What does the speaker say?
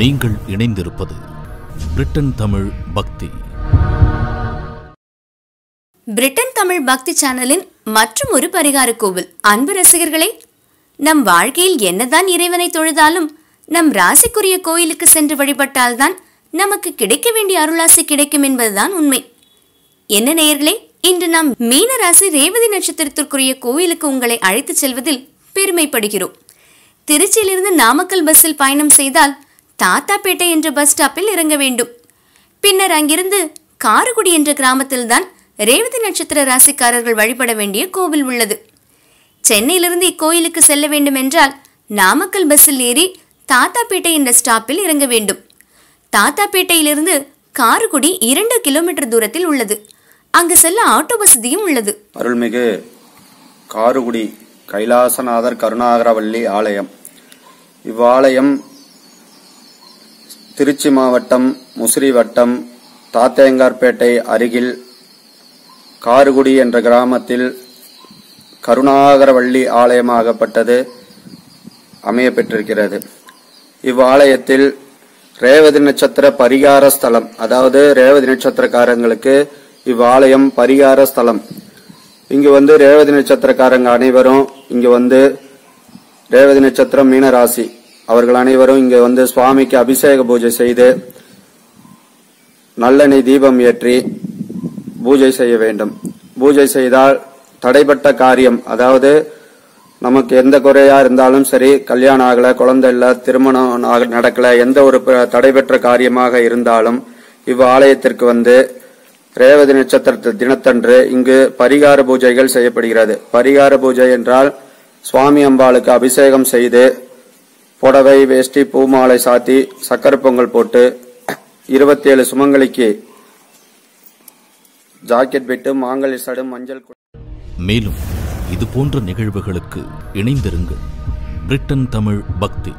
நீங்கள் இணைந்திருப்பது பிரிட்டன் தமிழ் பக்தி. பிரிட்டன் தமிழ் பக்தி சேனலின் மற்றும் ஒரு பரிகார கோவில் அன்பு ரசிகர்களே நம் வாழ்க்கையில் என்னதான் இறைவனை தொழுதாலும் நம் ராசிக்குரிய கோயிலுக்கு சென்று வழிபட்டால்தான் நமக்கு கிடைக்க வேண்டிய அருளாசி கிடைக்கும் என்பதுதான் உண்மை. என்ன நேயர்களே இன்று நாம் மீன ராசி ரேவதி நட்சத்திரத்திற்குரிய கோயிலுக்கு உங்களை அழைத்துச் செல்வதில் பெருமைப்படுகிறோம். திருச்சியிலிருந்து நாமக்கல் பஸ்ஸில் பயணம் செய்தால் தாத்தாப்பேட்டை என்ற பஸ் ஸ்டாப்பில் இறங்க வேண்டும். பின்னர் அங்கிருந்து காரகுடி என்ற கிராமத்தில்தான் ரேவதி நட்சத்திர ராசிக்காரர்கள் வழிபட வேண்டிய கோவில் உள்ளது. சென்னையிலிருந்து இக்கோயிலுக்கு செல்ல வேண்டும் என்றால் நாமக்கல் பஸ்ஸில் ஏறி தாத்தாப்பேட்டை என்ற ஸ்டாப்பில் இறங்க வேண்டும். தாத்தாப்பேட்டையிலிருந்து காரகுடி இரண்டு கிலோமீட்டர் தூரத்தில் உள்ளது. அங்கு செல்ல ஆட்டோ வசதியும் உள்ளது. அருள்மிகு காருகுடி கைலாசநாதர் கருணாகரவல்லி ஆலயம். இவ்வாலயம் திருச்சி மாவட்டம் முசிறி வட்டம் தாத்தேங்கார்பேட்டை அருகில் காருகுடி என்ற கிராமத்தில் கருணாகரவள்ளி ஆலயமாகப்பட்டது அமைய பெற்றிருக்கிறது இவ்வாலயத்தில் ரேவதி நட்சத்திர பரிகார ஸ்தலம் அதாவது ரேவதி நட்சத்திரக்காரங்களுக்கு இவ்வாலயம் பரிகார ஸ்தலம். இங்கு வந்து ரேவதி நட்சத்திரக்காரங்க அனைவரும் இங்கு வந்து ரேவதி நட்சத்திரம் மீனராசி அவர்கள் அனைவரும் இங்கே வந்து சுவாமிக்கு அபிஷேக பூஜை செய்து நல்லெண்ணெய் தீபம் ஏற்றி பூஜை செய்ய வேண்டும். பூஜை செய்தால் தடைப்பட்ட காரியம் அதாவது நமக்கு எந்த குறையா இருந்தாலும் சரி கல்யாணம் ஆகல குழந்தை இல்ல திருமணம் நடக்கல எந்த ஒரு ப- தடைபெற்ற காரியமாக இருந்தாலும் இவ் ஆலயத்திற்கு வந்து ரேவதி நட்சத்திர தினத்தன்று இங்கு பரிகார பூஜைகள் செய்யப்படுகிறது. பரிகார பூஜை என்றால் சுவாமி அம்பாளுக்கு அபிஷேகம் செய்து புடவை வேஷ்டி பூமாலை சாத்தி சக்கரை பொங்கல் போட்டு இருபத்தி ஏழு சுமங்கலிக்கு ஜாக்கெட் விட்டு மாங்கல் சடு மஞ்சள் மேலும் இது போன்ற நிகழ்வுகளுக்கு இணைந்திருங்கள். பிரிட்டன் தமிழ் பக்தி.